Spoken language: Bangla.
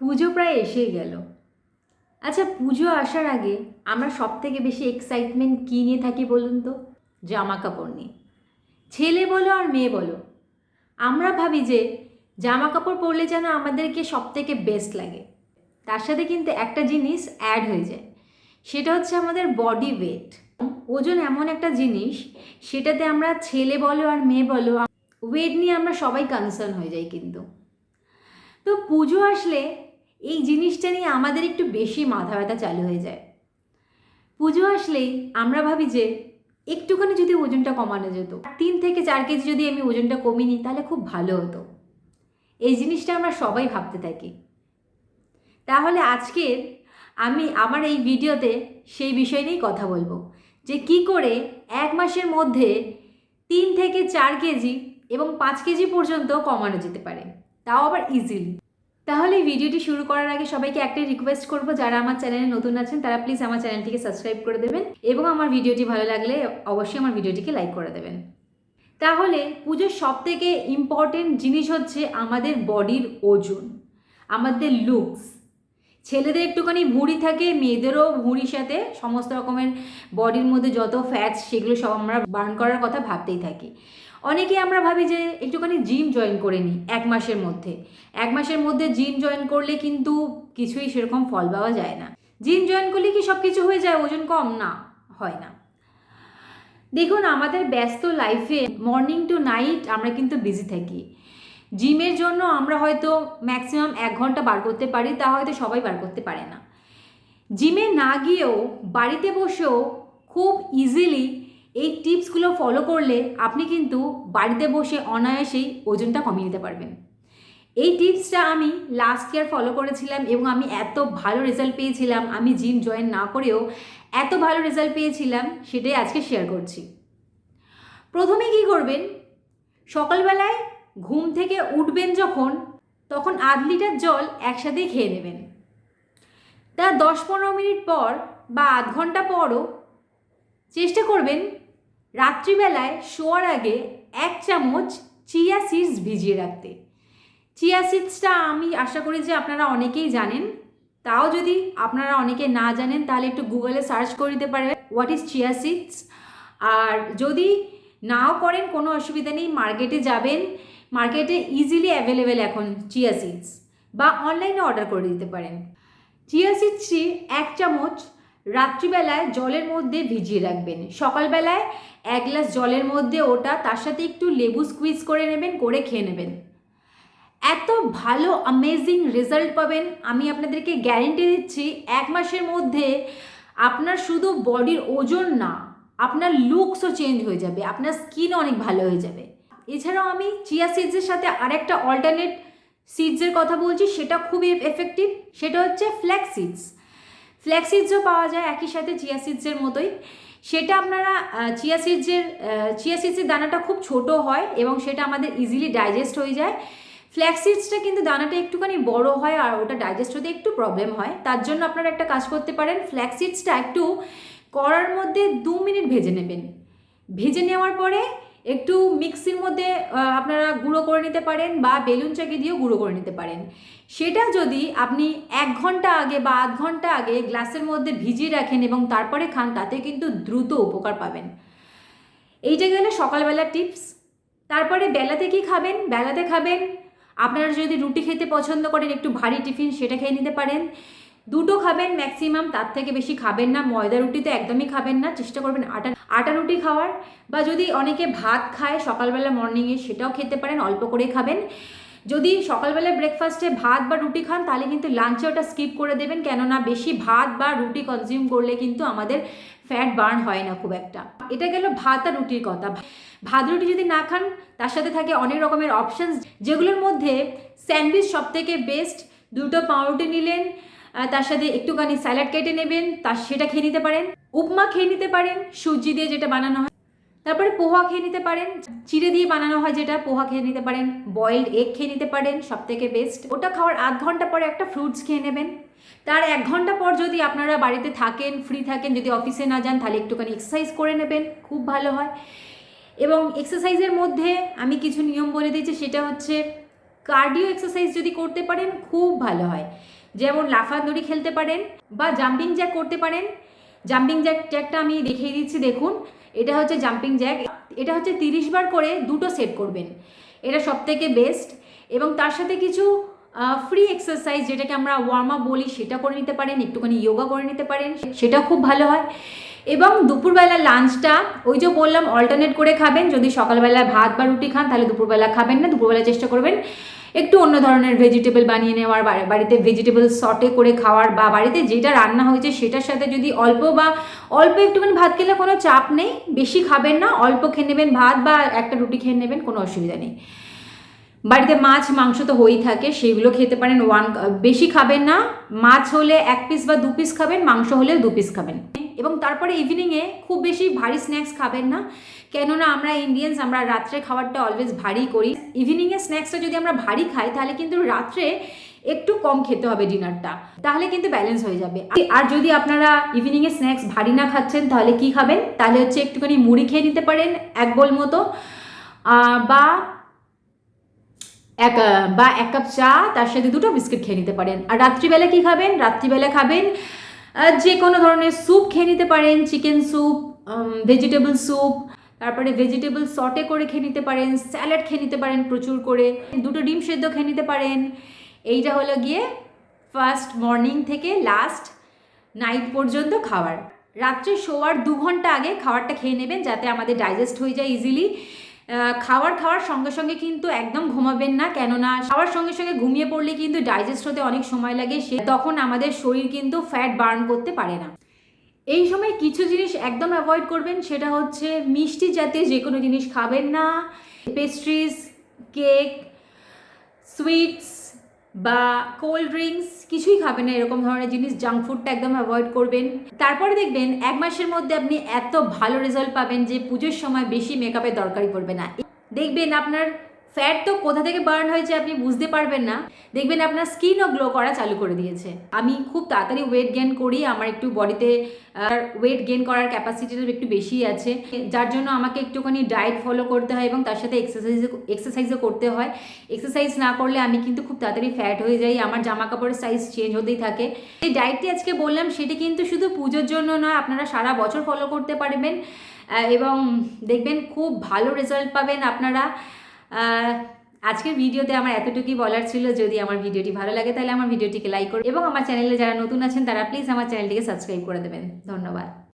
পুজো প্রায় এসেই গেল। আচ্ছা পুজো আসার আগে আমরা সব থেকে বেশি এক্সাইটমেন্ট কী নিয়ে থাকি বলুন তো? জামা কাপড় নিয়ে। ছেলে বলো আর মেয়ে বলো, আমরা ভাবি যে জামা কাপড় পরলে যেন আমাদেরকে সব থেকে বেস্ট লাগে। তার সাথে কিন্তু একটা জিনিস অ্যাড হয়ে যায়, সেটা হচ্ছে আমাদের বডি ওয়েট ওজন এমন একটা জিনিস, সেটাতে আমরা ছেলে বলো আর মেয়ে বলো ওয়েট নিয়ে আমরা সবাই কনসার্ন হয়ে যাই কিন্তু। তো পুজো আসলে এই জিনিসটা নিয়ে আমাদের একটু বেশি মাথা ব্যথা চালু হয়ে যায়। পুজো আসলেই আমরা ভাবি যে একটুখানি যদি ওজনটা কমানো যেত তিন থেকে চার কেজি যদি আমি ওজনটা কমিয়ে নিই, তাহলে খুব ভালো হতো। এই জিনিসটা আমরা সবাই ভাবতে থাকি। তাহলে আজকের আমি আমার এই ভিডিওতে সেই বিষয় নিয়েই কথা বলব, যে কি করে এক মাসের মধ্যে তিন থেকে চার কেজি এবং পাঁচ কেজি পর্যন্ত কমানো যেতে পারে। তাও আবার ইজিলি তাহলে এই ভিডিওটি শুরু করার আগে সবাইকে একটাই রিকোয়েস্ট করব, যারা আমার চ্যানেলে নতুন আছেন, তারা প্লিজ আমার চ্যানেলটিকে সাবস্ক্রাইব করে দেবেন এবং আমার ভিডিওটি ভালো লাগলে অবশ্যই আমার ভিডিওটিকে লাইক করে দেবেন। তাহলে পুজোর সব থেকে ইম্পর্টেন্ট জিনিস হচ্ছে আমাদের বডির ওজন, আমাদের লুকস ছেলেদের একটুখানি ভুঁড়ি থাকে, মেয়েদেরও ভুঁড়ির সাথে সমস্ত রকমের বডির মধ্যে যত ফ্যাটস সেগুলো সব আমরা বার্ন করার কথা ভাবতেই থাকি। অনেকে আমরা ভাবি যে একটুখানি জিম জয়েন করে নিই এক মাসের মধ্যে। এক মাসের মধ্যে জিম জয়েন করলে কিন্তু কিছুই সেরকম ফল পাওয়া যায় না। জিম জয়েন করলে কি সব কিছু হয়ে যায়? ওজন কম? না, হয় না। দেখুন, আমাদের ব্যস্ত লাইফে মর্নিং টু নাইট আমরা কিন্তু বিজি থাকি। জিমের জন্য আমরা হয়তো ম্যাক্সিমাম এক ঘণ্টা বার করতে পারি, তা হয়তো সবাই বার করতে পারে না। জিমে না গিয়েও বাড়িতে বসেও খুব ইজিলি এই টিপসগুলো ফলো করলে আপনি কিন্তু বাড়িতে বসে অনায়াসেই ওজনটা কমিয়ে নিতে পারবেন। এই টিপসটা আমি লাস্ট ইয়ার ফলো করেছিলাম এবং আমি এত ভালো রেজাল্ট পেয়েছিলাম, আমি জিম জয়েন না করেও এত ভালো রেজাল্ট পেয়েছিলাম, সেটাই আজকে শেয়ার করছি। প্রথমে কি করবেন? সকালবেলায় ঘুম থেকে উঠবেন যখন, তখন আধ লিটার জল একসাথেই খেয়ে নেবেন। তার দশ পনেরো মিনিট পর বা আধ ঘণ্টা পরও চেষ্টা করবেন রাত্রিবেলায় শোয়ার আগে এক চামচ চিয়া সিডস ভিজিয়ে রাখতে। চিয়া সিডসটা আমি আশা করি যে আপনারা অনেকেই জানেন। তাও যদি আপনারা অনেকে না জানেন, তাহলে একটু গুগলে সার্চ করে দিতে পারবেন, হোয়াট ইজ চিয়া সিডস? আর যদি নাও করেন, কোনো অসুবিধা নেই, মার্কেটে যাবেন, মার্কেটে ইজিলি অ্যাভেলেবেল এখন চিয়া সিডস বা অনলাইনে অর্ডার করে দিতে পারেন। চিয়া সিডসটি এক চামচ রাত্রিবেলায় জলের মধ্যে ভিজিয়ে রাখবেন। সকালবেলায় এক গ্লাস জলের মধ্যে ওটা, তার সাথে একটু লেবু স্কুইজ করে নেবেন, করে খেয়ে নেবেন। এত ভালো অ্যামেজিং রেজাল্ট পাবেন। আমি আপনাদেরকে গ্যারেন্টি দিচ্ছি, এক মাসের মধ্যে আপনার শুধু বডির ওজন না, আপনার লুকসও চেঞ্জ হয়ে যাবে, আপনার স্কিন অনেক ভালো হয়ে যাবে। এছাড়াও আমি চিয়া সিডসের সাথে আরেকটা অল্টারনেট সিডসের কথা বলছি, সেটা খুবই এফেক্টিভ সেটা হচ্ছে ফ্ল্যাক্স সিডস ফ্ল্যাক্স সিডসও পাওয়া যায় একই সাথে চিয়া সিডসের মতোই। সেটা আপনারা চিয়া সিডসের চিয়া সিডসের দানাটা খুব ছোট হয় এবং সেটা আমাদের ইজিলি ডাইজেস্ট হয়ে যায়। ফ্ল্যাক্স সিডসটা কিন্তু দানাটা একটুখানি বড় হয় আর ওটা ডাইজেস্ট হতে একটু প্রবলেম হয়। তার জন্য আপনারা একটা কাজ করতে পারেন ফ্ল্যাক্স সিডসটা একটু করার মধ্যে দু মিনিট ভেজে নেবেন। ভেজে নেওয়ার পরে একটু মিক্সির মধ্যে আপনারা গুঁড়ো করে নিতে পারেন বা বেলুন চাকি দিয়েও গুঁড়ো করে নিতে পারেন। সেটা যদি আপনি এক ঘণ্টা আগে বা আধ ঘণ্টা আগে গ্লাসের মধ্যে ভিজিয়ে রাখেন এবং তারপরে খান, তাতে কিন্তু দ্রুত উপকার পাবেন। এইটা গেলে সকালবেলার টিপস। তারপরে বেলাতে কি খাবেন? বেলাতে খাবেন, আপনারা যদি রুটি খেতে পছন্দ করেন, একটু ভারী টিফিন সেটা খেয়ে নিতে পারেন। দুটো খাবেন ম্যাক্সিমাম তার থেকে বেশি খাবেন না, ময়দা রুটি তো একদমই খাবেন না, চেষ্টা করবেন আটা আটা রুটি খাওয়ার। বা যদি অনেকে ভাত খায় সকালবেলা মর্নিংয়ে সেটাও খেতে পারেন, অল্প করে খাবেন। যদি সকালবেলা ব্রেকফাস্টে ভাত বা রুটি খান, তাহলে কিন্তু লাঞ্চে ওটা স্কিপ করে দেবেন, কেননা বেশি ভাত বা রুটি কনজিউম করলে কিন্তু আমাদের ফ্যাট বার্ন হয় না খুব একটা। এটা গেল ভাত আর রুটির কথা। ভাত রুটি যদি না খান, তার সাথে থাকে অনেক রকমের অপশানস যেগুলোর মধ্যে স্যান্ডউইচ সব থেকে বেস্ট দুটো পাউরুটি নিলেন তার সাথে একটুখানি স্যালাড কেটে নেবেন তার সেটা খেয়ে নিতে পারেন। উপমা খেয়ে নিতে পারেন, সুজি দিয়ে যেটা বানানো হয়। তারপরে পোহা খেয়ে নিতে পারেন, চিড়ে দিয়ে বানানো হয় যেটা, পোহা খেয়ে নিতে পারেন বয়েলড এগ খেয়ে নিতে পারেন সব থেকে বেস্ট ওটা খাওয়ার আধ ঘণ্টা পরে একটা ফ্রুটস খেয়ে নেবেন। তার এক ঘণ্টা পর যদি আপনারা বাড়িতে থাকেন ফ্রি থাকেন, যদি অফিসে না যান, তাহলে একটুখানি এক্সারসাইজ করে নেবেন, খুব ভালো হয়। এবং এক্সারসাইজের মধ্যে আমি কিছু নিয়ম বলে দিয়েছি, সেটা হচ্ছে কার্ডিও এক্সারসাইজ যদি করতে পারেন, খুব ভালো হয়। যেমন লাফা দড়ি খেলতে পারেন বা জাম্পিং জ্যাক করতে পারেন। জাম্পিং জ্যাক জ্যাকটা আমি দেখিয়ে দিচ্ছি, দেখুন। এটা হচ্ছে জাম্পিং জ্যাক এটা হচ্ছে তিরিশ বার করে দুটো সেট করবেন। এটা সব থেকে বেস্ট এবং তার সাথে কিছু ফ্রি এক্সারসাইজ যেটাকে আমরা ওয়ার্ম আপ বলি, সেটা করে নিতে পারেন, একটুখানি যোগা করে নিতে পারেন। সেটা খুব ভালো হয়। এবং দুপুরবেলা লাঞ্চটা ওই যে বললাম অল্টারনেট করে খাবেন। যদি সকালবেলা ভাত বা রুটি খান, তাহলে দুপুরবেলা খাবেন না। দুপুরবেলা চেষ্টা করবেন একটু অন্য ধরনের ভেজিটেবল বানিয়ে নেওয়ার বাড়িতে ভেজিটেবল সটে করে খাওয়ার, বা বাড়িতে যেটা রান্না হয়েছে সেটার সাথে যদি অল্প বা অল্প একটুখানি ভাত খেলে কোনো চাপ নেই, বেশি খাবেন না, অল্প খেয়ে নেবেন ভাত বা একটা রুটি খেয়ে নেবেন, কোনো অসুবিধা নেই। বাড়িতে মাছ, মাংস তো হয়েই থাকে, সেগুলো খেতে পারেন ওয়ান বেশি খাবেন না, মাছ হলে এক পিস বা দু পিস খাবেন, মাংস হলে দু পিস খাবেন। এবং তারপরে ইভিনিংয়ে খুব বেশি ভারী স্ন্যাক্স খাবেন না, কেননা আমরা ইন্ডিয়ানস আমরা রাত্রে খাবারটা অলওয়েজ ভারী করি। ইভিনিংয়ে স্ন্যাক্সটা যদি আমরা ভারী খাই, তাহলে কিন্তু রাত্রে একটু কম খেতে হবে ডিনারটা তাহলে কিন্তু ব্যালেন্স হয়ে যাবে। আর যদি আপনারা ইভিনিংয়ে স্ন্যাক্স ভারী না খাচ্ছেন, তাহলে কি খাবেন? তাহলে হচ্ছে একটুখানি মুড়ি খেয়ে নিতে পারেন, এক বোল মতো বা এক বা এক কাপ চা, তার সাথে দুটো বিস্কিট খেয়ে নিতে পারেন। আর রাত্রিবেলা কি খাবেন? রাত্রিবেলা খাবেন যে কোনো ধরনের স্যুপ খেয়ে নিতে পারেন। চিকেন স্যুপ ভেজিটেবল স্যুপ, তারপরে ভেজিটেবল সটে করে খেয়ে নিতে পারেন, স্যালাড খেয়ে নিতে পারেন প্রচুর করে, দুটো ডিম সেদ্ধ খেয়ে নিতে পারেন। এইটা হলো গিয়ে ফার্স্ট মর্নিং থেকে লাস্ট নাইট পর্যন্ত খাবার রাত্রে শোয়ার দু ঘণ্টা আগে খাবারটা খেয়ে নেবেন, যাতে আমাদের ডাইজেস্ট হয়ে যায় ইজিলি খাবার খাওয়ার সঙ্গে সঙ্গে কিন্তু একদম ঘুমাবেন না। কেননা খাওয়ার সঙ্গে সঙ্গে ঘুমিয়ে পড়লে কিন্তু ডাইজেস্ট হতে অনেক সময় লাগে, সে তখন আমাদের শরীর কিন্তু ফ্যাট বার্ন করতে পারে না। এই সময় কিছু জিনিস একদম অ্যাভয়েড করবেন, সেটা হচ্ছে মিষ্টি জাতীয় যে কোনো জিনিস খাবেন না। পেস্ট্রিজ কেক সুইটস বা কোল্ড ড্রিঙ্কস কিছুই খাবেন না, এরকম ধরনের জিনিস জাঙ্ক ফুডটা একদম অ্যাভয়েড করবেন। তারপরে দেখবেন, এক মাসের মধ্যে আপনি এত ভালো রেজাল্ট পাবেন যে পুজোর সময় বেশি মেকআপের দরকারই পড়বে না। দেখবেন আপনার ফ্যাট তো কোথা থেকে বার্ন হয়েছে আপনি বুঝতে পারবেন না। দেখবেন আপনার স্কিনও গ্লো করা চালু করে দিয়েছে। আমি খুব তাড়াতাড়ি ওয়েট গেন করি, আমার একটু বডিতে ওয়েট গেন করার ক্যাপাসিটিটা একটু বেশি আছে। যার জন্য আমাকে একটুখানি ডায়েট ফলো করতে হয় এবং তার সাথে এক্সারসাইজ এক্সারসাইজও করতে হয়। এক্সারসাইজ না করলে আমি কিন্তু খুব তাড়াতাড়ি ফ্যাট হয়ে যাই, আমার জামা কাপড়ের সাইজ চেঞ্জ হতেই থাকে। এই ডায়েটটি আজকে বললাম, সেটি কিন্তু শুধু পুজোর জন্য নয়, আপনারা সারা বছর ফলো করতে পারবেন। এবং দেখবেন খুব ভালো রেজাল্ট পাবেন আপনারা। আজকের ভিডিওতে আমার এতটুকুই বলার ছিল, যদি আমার ভিডিওটি ভালো লাগে তাহলে আমার ভিডিওটিকে লাইক করুন এবং আমার চ্যানেলে যারা নতুন আছেন তারা প্লিজ আমার চ্যানেলটিকে সাবস্ক্রাইব করে দেবেন। ধন্যবাদ।